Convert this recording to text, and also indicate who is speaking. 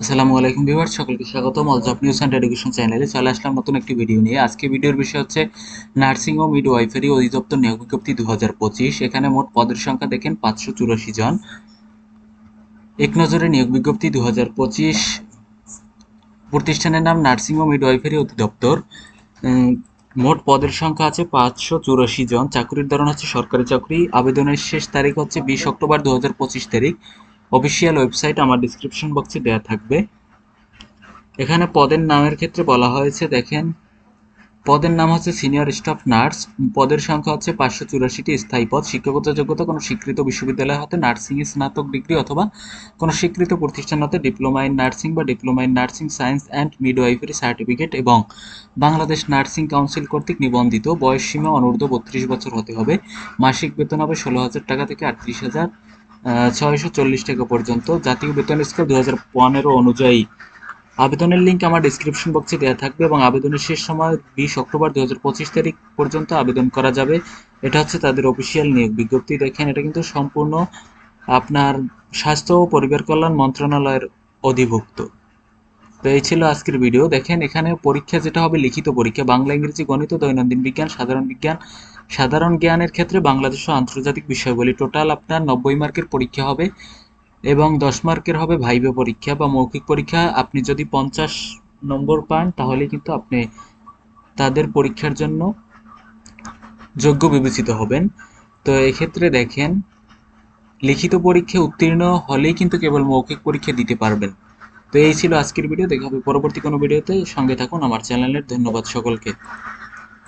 Speaker 1: আসসালামু আলাইকুম ভিউয়ার সকলকে স্বাগতম। All job news and education চ্যানেলে চলে আসলাম নতুন একটি ভিডিও নিয়ে। আজকে ভিডিওর বিষয় হচ্ছে নার্সিং ও মিডওয়াইফারি অধিদপ্তর নিয়োগ বিজ্ঞপ্তি দু হাজার পঁচিশ। এখানে মোট পদের সংখ্যা দেখেন পাঁচশো চুরাশি জন। এক নজরে নিয়োগ বিজ্ঞপ্তি দু হাজার পঁচিশ। প্রতিষ্ঠানের নাম নার্সিং ও মিডওয়াইফারি অধিদপ্তর। মোট পদের সংখ্যা আছে পাঁচশো চুরাশি জন। চাকরির ধরন হচ্ছে সরকারি চাকরি। আবেদনের শেষ তারিখ হচ্ছে বিশ অক্টোবর দু হাজার পঁচিশ তারিখ। অফিসিয়াল ওয়েবসাইট আমার ডিসক্রিপশন বক্সে দেওয়া থাকবে। এখানে পদের নামের ক্ষেত্রে বলা হয়েছে, দেখেন, পদের নাম হচ্ছে সিনিয়র স্টাফ নার্স পদের সংখ্যা হচ্ছে পাঁচশো চুরাশিটি স্থায়ী পদ। শিক্ষাগত যোগ্যতা কোনো স্বীকৃত বিশ্ববিদ্যালয় হতে নার্সিং এ স্নাতক ডিগ্রি অথবা কোনো স্বীকৃত প্রতিষ্ঠান হতে ডিপ্লোমা ইন নার্সিং বা diploma in nursing science and midwifery certificate এবং বাংলাদেশ নার্সিং কাউন্সিল কর্তৃক নিবন্ধিত। বয়স সীমা অনূর্ধ্ব বত্রিশ বছর হতে হবে। মাসিক বেতন হবে ষোলো হাজার টাকা থেকে আটত্রিশ হাজার। ছয়শো চল্লিশ টাকা পর্যন্ত। জাতীয় বেতন স্কেল দু পনেরো অনুযায়ী। আবেদনের লিঙ্ক আমার ডিসক্রিপশন বক্সে দেওয়া থাকবে এবং আবেদনের শেষ সময় বিশ অক্টোবর দু তারিখ পর্যন্ত আবেদন করা যাবে। এটা হচ্ছে তাদের অফিসিয়াল নিয়োগ বিজ্ঞপ্তি। দেখেন, এটা কিন্তু সম্পূর্ণ আপনার স্বাস্থ্য ও পরিবার কল্যাণ মন্ত্রণালয়ের অধিভুক্ত। তো এই ছিল আজকের ভিডিও দেখেন, এখানে পরীক্ষা যেটা হবে লিখিত পরীক্ষা। বাংলা, ইংরেজি, গণিত, দৈনন্দিন বিজ্ঞান, সাধারণ বিজ্ঞান সাধারণ জ্ঞানের ক্ষেত্রে বাংলাদেশ ও আন্তর্জাতিক বিষয়গুলি টোটাল আপনার নব্বই মার্কের পরীক্ষা হবে এবং দশ মার্কের হবে ভাইবে পরীক্ষা বা মৌখিক পরীক্ষা। আপনি যদি পঞ্চাশ নম্বর পান, তাহলে কিন্তু আপনি তাদের পরীক্ষার জন্য যোগ্য বিবেচিত হবেন। তো এক্ষেত্রে দেখেন, লিখিত পরীক্ষায় উত্তীর্ণ হলেই কিন্তু কেবল মৌখিক পরীক্ষা দিতে পারবেন। তো এই ছিল আজকের ভিডিও, দেখা হবে পরবর্তী কোনো ভিডিওতে। সঙ্গে থাকুন আমার চ্যানেলের। ধন্যবাদ সকলকে।